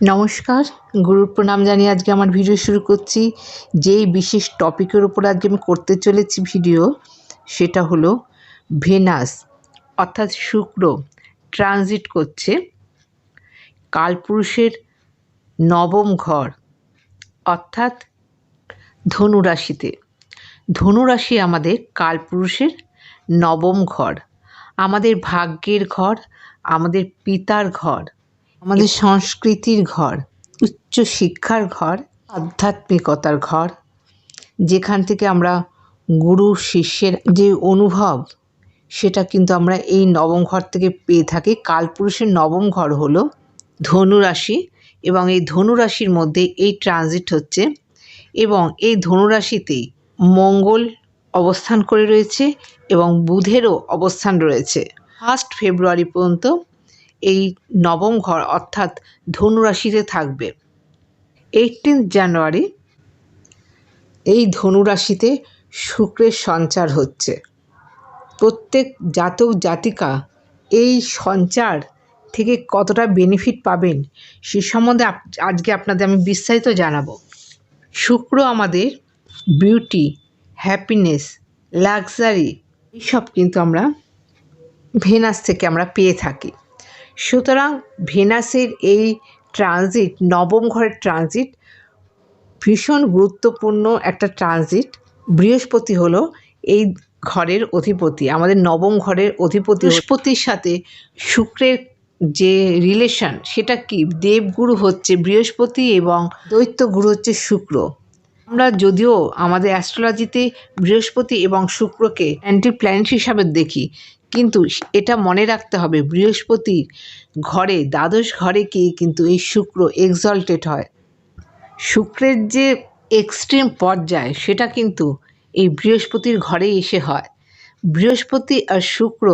নমস্কার, গুরুর প্রণাম জানিয়ে আজকে আমার ভিডিও শুরু করছি। যেই বিশেষ টপিকের উপর আজকে আমি করতে চলেছি ভিডিও, সেটা হলো ভেনাস, অর্থাৎ শুক্র ট্রানজিট করছে কালপুরুষের নবম ঘর, অর্থাৎ ধনুরাশিতে। ধনুরাশি আমাদের কালপুরুষের নবম ঘর, আমাদের ভাগ্যের ঘর, আমাদের পিতার ঘর। আমাদের সংস্কৃতির ঘর, উচ্চ শিক্ষার ঘর, আধ্যাত্মিকতার ঘর, যেখান থেকে আমরা গুরু, শিষ্যের যে অনুভব, সেটা কিন্তু আমরা এই নবম ঘর থেকে পেয়ে থাকি। কালপুরুষের নবম ঘর হলো ধনুরাশি এবং এই ধনুরাশির মধ্যে এই ট্রানজিট হচ্ছে এবং এই ধনুরাশিতেই মঙ্গল অবস্থান করে রয়েছে এবং বুধেরও অবস্থান রয়েছে। ফার্স্ট ফেব্রুয়ারি পর্যন্ত এই নবম ঘর অর্থাৎ ধনুরাশিতে থাকবে। এইটিন্থ জানুয়ারি এই ধনুরাশিতে শুক্রের সঞ্চার হচ্ছে। প্রত্যেক জাতক জাতিকা এই সঞ্চার থেকে কতটা বেনিফিট পাবেন সে সম্বন্ধে আজকে আপনাদের আমি বিস্তারিত জানাব। শুক্র আমাদের বিউটি হ্যাপিনেস লাক্সারি এইসব কিন্তু আমরা ভেনাস থেকে আমরা পেয়ে থাকি। সুতরাং ভেনাসের এই ট্রানজিট নবম ঘরের ট্রানজিট ভীষণ গুরুত্বপূর্ণ একটা ট্রানজিট। বৃহস্পতি হলো এই ঘরের অধিপতি। আমাদের নবম ঘরের অধিপতি বৃহস্পতির সাথে শুক্রের যে রিলেশন সেটা কি? দেবগুরু হচ্ছে বৃহস্পতি এবং দৈত্য গুরু হচ্ছে শুক্র। আমরা যদিও আমাদের অ্যাস্ট্রোলজিতে বৃহস্পতি এবং শুক্রকে অ্যান্টি প্ল্যানেট হিসাবে দেখি কিন্তু এটা মনে রাখতে হবে বৃহস্পতির ঘরে, দ্বাদশ ঘরে কি কিন্তু এই শুক্র এক্সল্টেড হয়। শুক্রের যে এক্সট্রিম পর্যায়, সেটা কিন্তু এই বৃহস্পতির ঘরেই এসে হয়। বৃহস্পতি আর শুক্র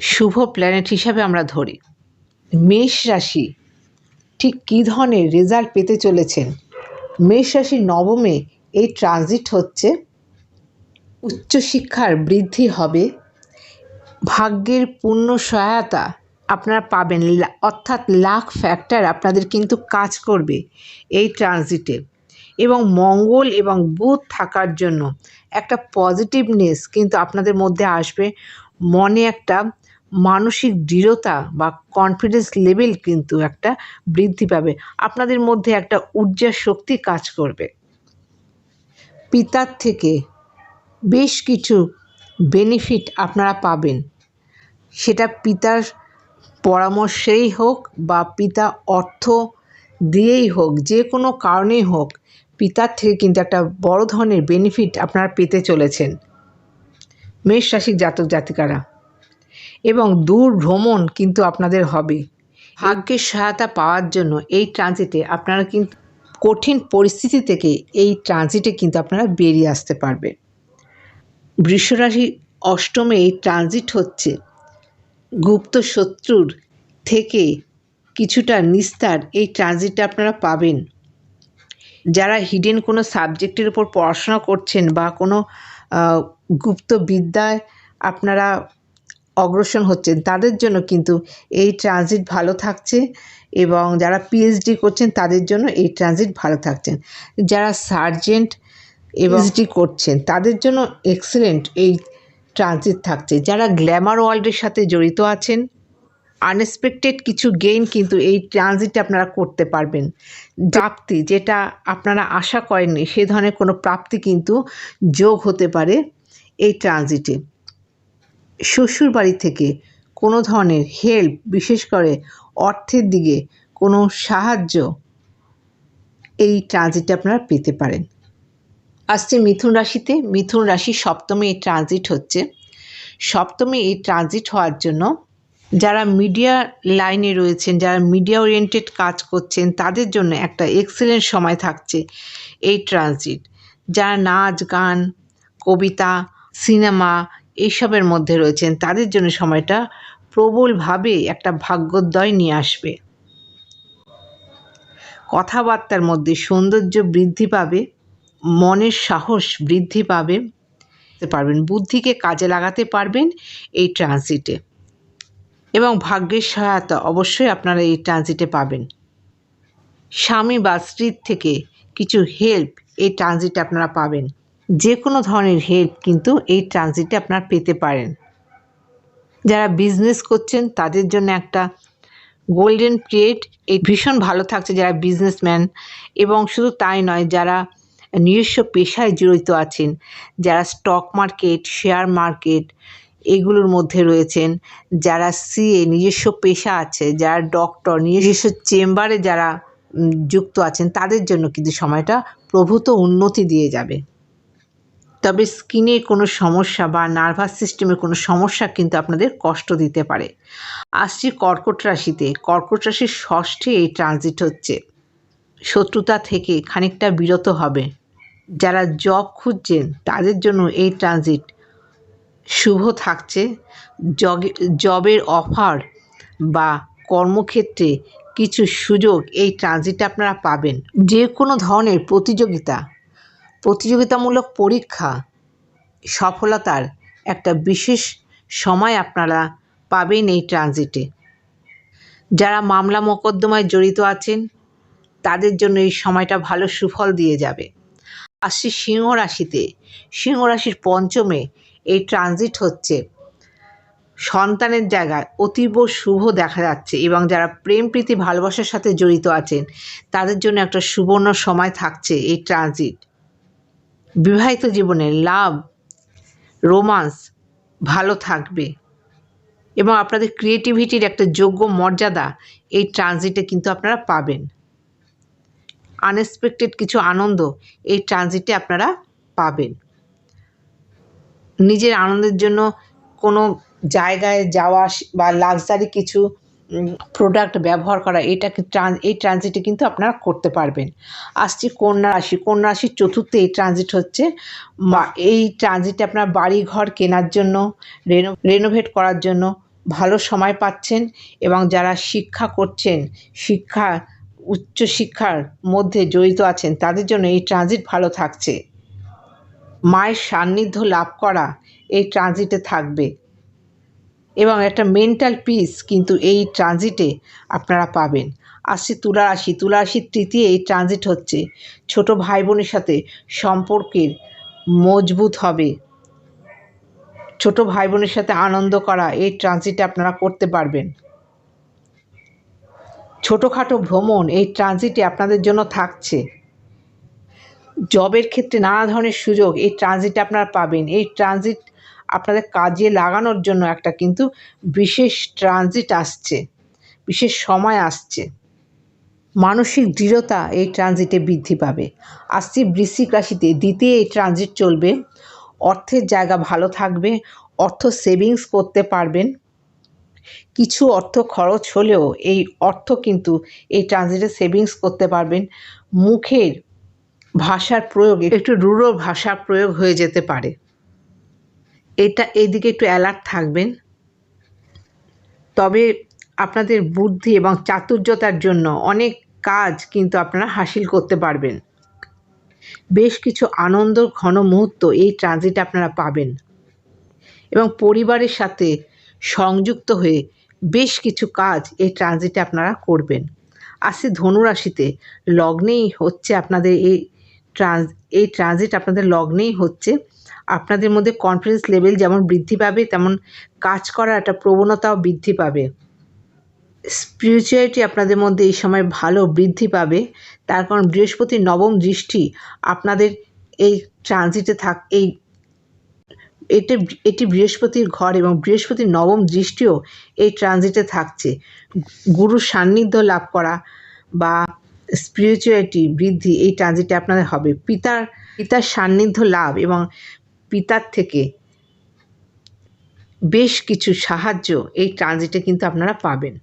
শুভ প্ল্যানেট হিসাবে আমরা ধরি। মেষ রাশি, ঠিক কী ধরনের রেজাল্ট পেতে চলেছেন? মেষ রাশির নবমে এই ট্রানজিট হচ্ছে, উচ্চশিক্ষার বৃদ্ধি হবে ভাগ্যের পূর্ণ সহায়তা আপনারা পাবেন। অর্থাৎ লাখ ফ্যাক্টর আপনাদের কিন্তু কাজ করবে এই ট্রানজিটে এবং মঙ্গল এবং বুধ থাকার জন্য একটা পজিটিভনেস কিন্তু আপনাদের মধ্যে আসবে। মনে একটা মানসিক দৃঢ়তা বা কনফিডেন্স লেভেল কিন্তু একটা বৃদ্ধি পাবে। আপনাদের মধ্যে একটা ঊর্জা শক্তি কাজ করবে। পিতার থেকে বেশ কিছু বেনিফিট আপনারা পাবেন। সেটা পিতার পরামর্শেই হোক বা পিতা অর্থ দিয়েই হোক, যে কোনো কারণেই হোক, পিতার থেকে কিন্তু একটা বড় ধরনের বেনিফিট আপনারা পেতে চলেছেন। মেষ রাশির জাতক জাতিকারা। এবং দূর ভ্রমণ কিন্তু আপনাদের হবে। ভাগ্যের সহায়তা পাওয়ার জন্য এই ট্রানজিটে আপনারা কিন্তু কঠিন পরিস্থিতি থেকে এই ট্রানজিটে কিন্তু আপনারা বেরিয়ে আসতে পারবে বৃষরাশি অষ্টমে এই ট্রানজিট হচ্ছে গুপ্ত শত্রুর থেকে কিছুটা নিস্তার এই ট্রানজিটে আপনারা পাবেন। যারা হিডেন কোনো সাবজেক্টের উপর পড়াশোনা করছেন বা কোনো গুপ্ত বিদ্যায় আপনারা অগ্রসর হচ্ছেন তাদের জন্য কিন্তু এই ট্রানজিট ভালো থাকছে এবং যারা পিএইচডি করছেন তাদের জন্য এই ট্রানজিট ভালো থাকছেন যারা সার্জেন্ট এবং করছেন তাদের জন্য এক্সেলেন্ট এই ট্রানজিট থাকছে। যারা গ্ল্যামার ওয়ার্ল্ডের সাথে জড়িত আছেন, আনএক্সপেক্টেড কিছু গেইন কিন্তু এই ট্রানজিটে আপনারা করতে পারবেন। প্রাপ্তি যেটা আপনারা আশা করেননি, সে ধরনের কোনো প্রাপ্তি কিন্তু যোগ হতে পারে এই ট্রানজিটে। শ্বশুর বাড়ি থেকে কোনো ধরনের হেল্প বিশেষ করে অর্থের দিকে কোনো সাহায্য এই ট্রানজিটে আপনারা পেতে পারেন। আসছে মিথুন রাশিতে। মিথুন রাশি সপ্তমে এই ট্রানজিট হচ্ছে। সপ্তমে এই ট্রানজিট হওয়ার জন্য যারা মিডিয়া লাইনে রয়েছেন, যারা মিডিয়া ওরিয়েন্টেড কাজ করছেন, তাদের জন্য একটা এক্সেলেন্ট সময় থাকছে এই ট্রানজিট যারা নাচ, গান, কবিতা সিনেমা এইসবের মধ্যে রয়েছেন, তাদের জন্য সময়টা প্রবলভাবে একটা ভাগ্যোদয় নিয়ে আসবে। কথাবার্তার মধ্যে সৌন্দর্য বৃদ্ধি পাবে। মনের সাহস বৃদ্ধি পাবে পারবেন, বুদ্ধিকে কাজে লাগাতে পারবেন এই ট্রানজিটে এবং ভাগ্যের সহায়তা অবশ্যই আপনারা এই ট্রানজিটে পাবেন। স্বামী বা স্ত্রীর থেকে কিছু হেল্প এই ট্রানজিটে আপনারা পাবেন। যে কোনো ধরনের হেল্প কিন্তু এই ট্রানজিটে আপনারা পেতে পারেন। যারা বিজনেস করছেন, তাদের জন্য একটা গোল্ডেন পিরিয়ড এই ভীষণ ভালো থাকছে যারা বিজনেসম্যান এবং শুধু তাই নয়, যারা নিজস্ব পেশায় জড়িত আছেন, যারা স্টক মার্কেট শেয়ার মার্কেট এগুলোর মধ্যে রয়েছেন, যারা সিএ নিজস্ব পেশা আছে, যারা ডক্টর নিজস্ব চেম্বারে যারা যুক্ত আছেন, তাদের জন্য কিন্তু সময়টা প্রভূত উন্নতি দিয়ে যাবে। তবে স্কিনে কোনো সমস্যা বা নার্ভাস সিস্টেমে কোনো সমস্যা কিন্তু আপনাদের কষ্ট দিতে পারে। আসছি কর্কট রাশিতে, কর্কট রাশির ষষ্ঠে এই ট্রানজিট হচ্ছে। শত্রুতা থেকে খানিকটা বিরত হবে। যারা জব খুঁজছেন, তাদের জন্য এই ট্রানজিট শুভ থাকছে। জগে, জবের অফার বা কর্মক্ষেত্রে কিছু সুযোগ এই ট্রানজিটে আপনারা পাবেন। যে কোনো ধরনের প্রতিযোগিতা, প্রতিযোগিতামূলক পরীক্ষা, সফলতার একটা বিশেষ সময় আপনারা পাবেন এই ট্রানজিটে। যারা মামলা মোকদ্দমায় জড়িত আছেন তাদের জন্য এই সময়টা ভালো সুফল দিয়ে যাবে। আসছি সিংহ রাশিতে। সিংহ রাশির পঞ্চমে এই ট্রানজিট হচ্ছে। সন্তানের জায়গায় অতীব শুভ দেখা যাচ্ছে এবং যারা প্রেম, প্রীতি, ভালোবাসার সাথে জড়িত আছেন, তাদের জন্য একটা সুবর্ণ সময় থাকছে এই ট্রানজিট বিবাহিত জীবনে লাভ রোমান্স ভালো থাকবে এবং আপনাদের ক্রিয়েটিভিটির একটা যোগ্য মর্যাদা এই ট্রানজিটে কিন্তু আপনারা পাবেন। আনএক্সপেক্টেড কিছু আনন্দ এই ট্রানজিটে আপনারা পাবেন। নিজের আনন্দের জন্য কোনো জায়গায় যাওয়া বা লাক্সারি কিছু প্রোডাক্ট ব্যবহার করা ট্রান- এই ট্রানজিটে কিন্তু আপনারা করতে পারবেন। আসছি কন্যা রাশি, কন্যা রাশির চতুর্থে এই ট্রানজিট হচ্ছে। এই ট্রানজিটে আপনার বাড়ি ঘর কেনার জন্য রেনো রেনোভেট করার জন্য ভালো সময় পাচ্ছেন এবং যারা শিক্ষা করছেন, শিক্ষা উচ্চ শিক্ষার মধ্যে জড়িত আছেন, তাদের জন্য এই ট্রানজিট ভালো থাকছে। মায়ের সান্নিধ্য লাভ করা এই ট্রানজিটে থাকবে। এবং একটা মেন্টাল পিস কিন্তু এই ট্রানজিটে আপনারা পাবেন। আসছে তুলা রাশি তুলা রাশির তৃতীয় এই ট্রানজিট হচ্ছে ছোট ভাই বোনের সাথে সম্পর্কের মজবুত হবে। ছোট ভাই বোনের সাথে আনন্দ করা এই ট্রানজিটে আপনারা করতে পারবেন। ছোটোখাটো ভ্রমণ এই ট্রানজিটে আপনাদের জন্য থাকছে। জবের ক্ষেত্রে নানা ধরনের সুযোগ এই ট্রানজিটে আপনারা পাবেন। এই ট্রানজিট আপনাদের কাজে লাগানোর জন্য একটা কিন্তু বিশেষ ট্রানজিট আসছে, বিশেষ সময় আসছে। মানসিক দৃঢ়তা এই ট্রানজিটে বৃদ্ধি পাবে। আসছে বৃশ্চিক রাশিতে, দ্বিতীয় এই ট্রানজিট চলবে। অর্থের জায়গা ভালো থাকবে, অর্থ সেভিংস করতে পারবেন। কিছু অর্থ খরচ হলেও এই অর্থ কিন্তু এই ট্রানজিটে সেভিংস করতে পারবেন। মুখের ভাষার প্রয়োগ, একটু রূঢ় ভাষার প্রয়োগ হয়ে যেতে পারে। এটা এইদিকে একটু অ্যালার্ট থাকবেন। তবে আপনাদের বুদ্ধি এবং চাতুর্যতার জন্য অনেক কাজ কিন্তু আপনারা হাসিল করতে পারবেন। বেশ কিছু আনন্দ, ঘন মুহূর্ত এই ট্রানজিট আপনারা পাবেন। এবং পরিবারের সাথে সংযুক্ত হয়ে বেশ কিছু কাজ এই ট্রানজিটে আপনারা করবেন। আসছে ধনুরাশিতে লগ্নেই হচ্ছে আপনাদের এই ট্রান্স এই ট্রানজিট আপনাদের লগ্নেই হচ্ছে। আপনাদের মধ্যে কনফিডেন্স লেভেল যেমন বৃদ্ধি পাবে, তেমন কাজ করার একটা প্রবণতাও বৃদ্ধি পাবে। স্পিরিচুয়ালিটি আপনাদের মধ্যে এই সময় ভালো বৃদ্ধি পাবে। তার কারণ বৃহস্পতির নবম দৃষ্টি আপনাদের এই ট্রানজিটে থাক এই এটি এটি বৃহস্পতির ঘর এবং বৃহস্পতির নবম দৃষ্টিও এই ট্রানজিটে থাকছে। গুরুর সান্নিধ্য লাভ করা বা স্পিরিচুয়ালিটি বৃদ্ধি এই ট্রানজিটে আপনাদের হবে। পিতার পিতার সান্নিধ্য লাভ এবং পিতার থেকে বেশ কিছু সাহায্য এই ট্রানজিটে কিন্তু আপনারা পাবেন।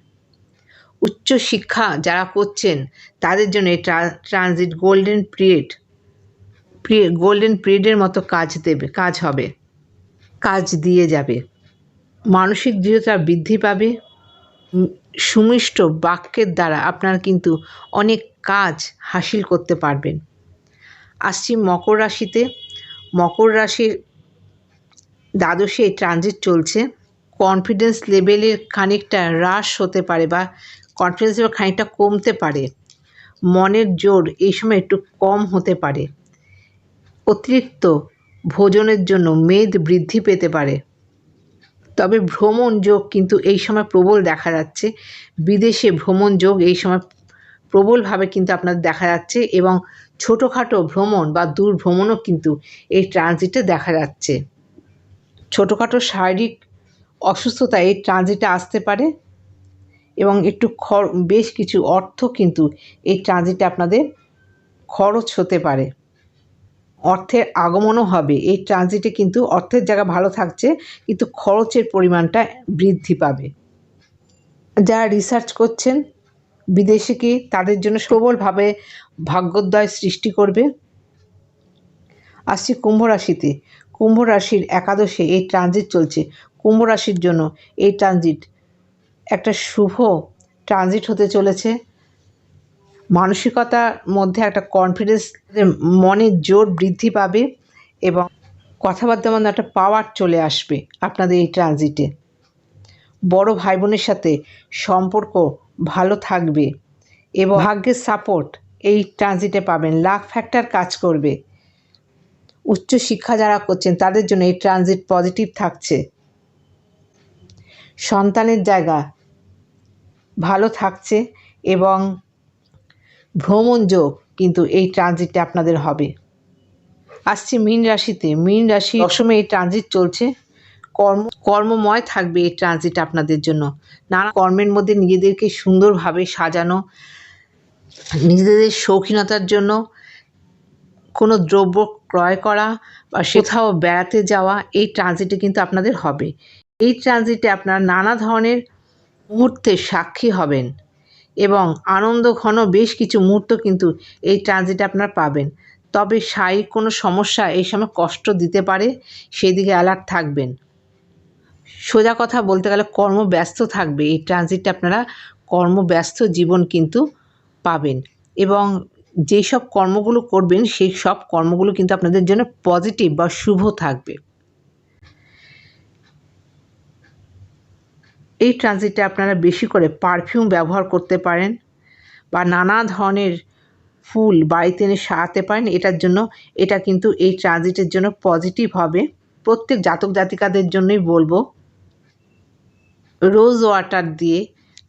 উচ্চ শিক্ষা যারা করছেন, তাদের জন্য এই tra- transit golden period golden পিরিয়ডের মতো কাজ দেবে, কাজ হবে। কাজ দিয়ে যাবে। মানসিক দৃঢ়তা বৃদ্ধি পাবে। সুমিষ্ট বাক্যের দ্বারা আপনারা কিন্তু অনেক কাজ হাসিল করতে পারবেন। আসছি মকর রাশিতে। মকর রাশির দ্বাদশে ট্রানজিট চলছে। কনফিডেন্স লেভেলের খানিকটা হ্রাস হতে পারে বা কনফিডেন্স লেভেল খানিকটা কমতে পারে। মনের জোর এই সময় একটু কম হতে পারে। অতিরিক্ত ভোজনের জন্য মেদ বৃদ্ধি পেতে পারে। তবে ভ্রমণ যোগ কিন্তু এই সময় প্রবল দেখা যাচ্ছে। বিদেশে ভ্রমণ যোগ এই সময় প্রবলভাবে কিন্তু আপনাদের দেখা যাচ্ছে এবং ছোটোখাটো ভ্রমণ বা দূর ভ্রমণও কিন্তু এই ট্রানজিটে দেখা যাচ্ছে। ছোটোখাটো শারীরিক অসুস্থতা এই ট্রানজিটে আসতে পারে এবং একটু বেশ কিছু অর্থ কিন্তু এই ট্রানজিটে আপনাদের খরচ হতে পারে। অর্থের আগমনও হবে। এই ট্রানজিটে কিন্তু অর্থের জায়গা ভালো থাকছে, কিন্তু খরচের পরিমাণটা বৃদ্ধি পাবে। যারা রিসার্চ করছেন, বিদেশে কি তাদের জন্য প্রবলভাবে ভাগ্যোদয় সৃষ্টি করবে? আসছি কুম্ভ রাশিতে। কুম্ভ রাশির একাদশে এই ট্রানজিট চলছে। কুম্ভ রাশির জন্য এই ট্রানজিট একটা শুভ ট্রানজিট হতে চলেছে। মানসিকতার মধ্যে একটা কনফিডেন্স মনের জোর বৃদ্ধি পাবে এবং কথাবার্তার মধ্যে একটা পাওয়ার চলে আসবে আপনাদের এই ট্রানজিটে বড় ভাই বোনের সাথে সম্পর্ক ভালো থাকবে এবং ভাগ্যের সাপোর্ট এই ট্রানজিটে পাবেন। লাখ ফ্যাক্টর কাজ করবে। উচ্চ শিক্ষা যারা করছেন, তাদের জন্য এই ট্রানজিট পজিটিভ থাকছে। সন্তানের জায়গা ভালো থাকছে এবং ভ্রমণ যোগ কিন্তু এই ট্রানজিটে আপনাদের হবে। আসছে মীন রাশিতে। মীন রাশি দশমে এই ট্রানজিট চলছে। কর্ম, কর্মময় থাকবে এই ট্রানজিট আপনাদের জন্য। নানা কর্মের মধ্যে নিজেদেরকে সুন্দরভাবে সাজানো, নিজেদের শৌখিনতার জন্য কোনো দ্রব্য ক্রয় করা বা কোথাও বেড়াতে যাওয়া, এই ট্রানজিটে কিন্তু আপনাদের হবে। এই ট্রানজিটে আপনারা নানা ধরনের মুহূর্তের সাক্ষী হবেন। এবং আনন্দ ঘন বেশ কিছু মুহূর্ত কিন্তু এই ট্রানজিটে আপনারা পাবেন। তবে শারীরিক কোনো সমস্যা এই সময় কষ্ট দিতে পারে, সেদিকে অ্যালার্ট থাকবেন। সোজা কথা বলতে গেলে কর্মব্যস্ত থাকবে, এই ট্রানজিটে আপনারা কর্মব্যস্ত জীবন কিন্তু পাবেন। এবং যেই সব কর্মগুলো করবেন, সেই সব কর্মগুলো কিন্তু আপনাদের জন্য পজিটিভ বা শুভ থাকবে। এই ট্রানজিটে আপনারা বেশি করে পারফিউম ব্যবহার করতে পারেন বা নানা ধরনের ফুল বাড়িতে এনে সারাতে পারেন, এটার জন্য, এটা কিন্তু এই ট্রানজিটের জন্য পজিটিভ হবে। প্রত্যেক জাতক জাতিকাদের জন্যই বলব রোজ ওয়াটার দিয়ে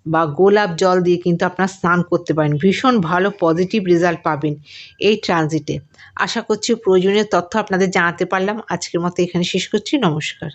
বা গোলাপ জল দিয়ে কিন্তু আপনার স্নান করতে পারেন। ভীষণ ভালো পজিটিভ রেজাল্ট পাবেন এই ট্রানজিটে আশা করছি প্রয়োজনীয় তথ্য আপনাদের জানাতে পারলাম। আজকের মতো এখানে শেষ করছি। নমস্কার।